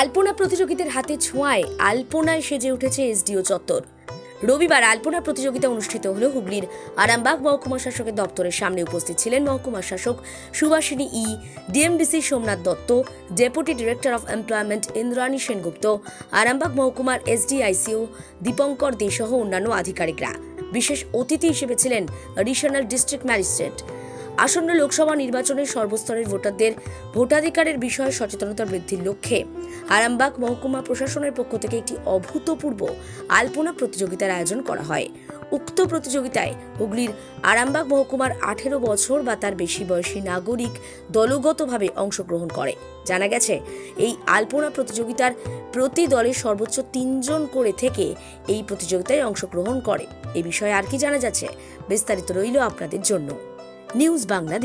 আলপনা প্রতিযোগীদের হাতে ছোঁয়ায় আলপনায় সেজে উঠেছে এসডিও চত্বর। রবিবার আলপনা প্রতিযোগিতা অনুষ্ঠিত হল হুগলির আরামবাগ মহকুমা শাসকের দপ্তরের সামনে উপস্থিত ছিলেন মহকুমা শাসক সুভাষিনী ই, DMDC Somnath Dutta, deputy director of employment Indrani Sengupta, Arambagh মহকুমার এসডিআইসিও দীপঙ্কর দে সহ অন্যান্য আধিকারিকরা। বিশেষ অতিথি হিসেবে ছিলেন অ্যাডিশনাল ডিস্ট্রিক্ট ম্যাজিস্ট্রেট আসন্ন লোকসভা নির্বাচনের সর্বস্তরের ভোটারদের ভোটাধিকারের বিষয়ে সচেতনতা বৃদ্ধির লক্ষ্যে আরামবাগ মহকুমা প্রশাসনের পক্ষ থেকে একটি অভূতপূর্ব আলপনা প্রতিযোগিতার আয়োজন করা হয়। উক্ত প্রতিযোগিতায় হুগলির আরামবাগ মহকুমার আঠেরো বছর বা তার বেশি বয়সী নাগরিক দলগতভাবে অংশগ্রহণ করে। জানা গেছে, এই আলপনা প্রতিযোগিতার প্রতি দলে সর্বোচ্চ তিনজন করে থেকে এই প্রতিযোগিতায় অংশগ্রহণ করে। এ বিষয়ে আর কি জানা যাচ্ছে, বিস্তারিত রইল আপনাদের জন্য। নিউজ বাংলা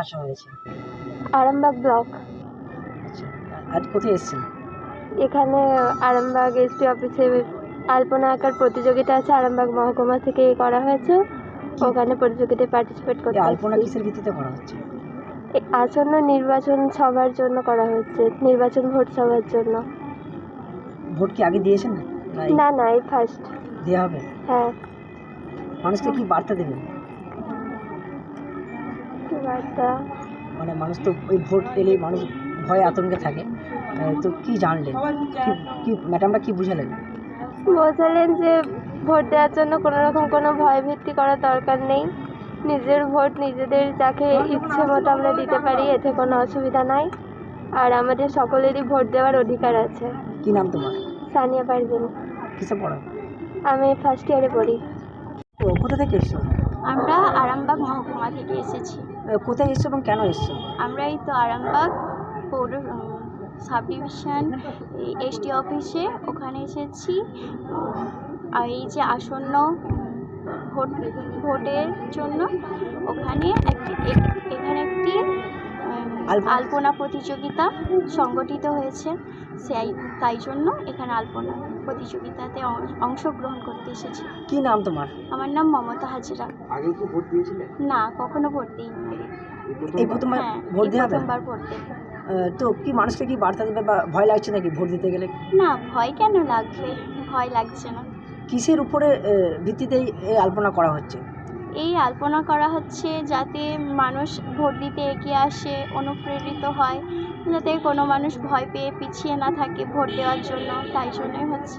আসা হয়েছে আরামবাগ ব্লক। আচ্ছা আজ কোথায় এসেছেন? এখানে আরামবাগ এসপি অফিসে আলপনা আঁকার প্রতিযোগিতা আছে আরামবাগ মহকুমা থেকে করা হয়েছে। ওখানে প্রতিযোগিতায় পার্টিসিপেট এই করতে আলপনা। কিসের ভিত্তিতে করা হচ্ছে? এই আসন্ন নির্বাচন সভার জন্য করা হচ্ছে নির্বাচন ভোট সভার জন্য। ভোট কি আগে দিয়েছেন? না না না এই ফার্স্ট দেওয়া হবে? হ্যাঁ। মানুষকে কি বার্তা দেবেন? মানে মানুষ তো ওই ভোট এলেই মানুষ ভয়ে আতঙ্কে থাকে। তো কি জানলেন? কি- ম্যাডামরা কি বুঝালেন? বোঝালেন যে ভোট দেওয়ার জন্য কোনো রকম কোনো ভয় ভীতি করার দরকার নেই। নিজের ভোট নিজেদের যাকে ইচ্ছে মতো আমরা দিতে পারি এতে কোনো অসুবিধা নাই। আর আমাদের সকলেরই ভোট দেওয়ার অধিকার আছে। কি নাম তোমার? সানিয়া পারবেন কিসে পড়ো? আমি ফার্স্ট ইয়ারে পড়ি। ও কোথা থেকে এসছো? আমরা আরামবাগ মহকুমা থেকে এসেছি। কোথায় এসছো এবং কেন এসছো? আমরা এই তো আরামবাগ পৌর সাব ডিভিশন এসটি অফিসে ওখানে এসেছি। আর এই যে আসন্ন ভোট ভোটের জন্য ওখানে একটি এখানে একটি আলপনা প্রতিযোগিতা সংগঠিত হয়েছে। সেই তাই জন্য এখানে আলপনা। প্রতিযোগিতাতে অংশগ্রহণ করতে এসেছি। কি নাম তোমার? আমার নাম মমতা হাজরা। আগে কি ভোট দিয়েছিলে? না কখনো ভোট দিইনি। এই প্রথমবার? হ্যাঁ ভোট দেওয়া হবে প্রথমবার ভোট দেব তো কি মানুষকে কি বার্তা দেবে বা ভয় লাগছে নাকি ভোট দিতে গেলে? না ভয় কেন লাগবে? ভয় লাগছে না। কিসের উপরে আহ, ভিত্তিতেই এই আলপনা করা হচ্ছে? এই আলপনা করা হচ্ছে যাতে মানুষ ভোট দিতে এগিয়ে আসে অনুপ্রেরিত হয় যাতে কোনো মানুষ ভয় পেয়ে পিছিয়ে না থাকে ভোট দেওয়ার জন্য। তাই জন্যই হচ্ছে।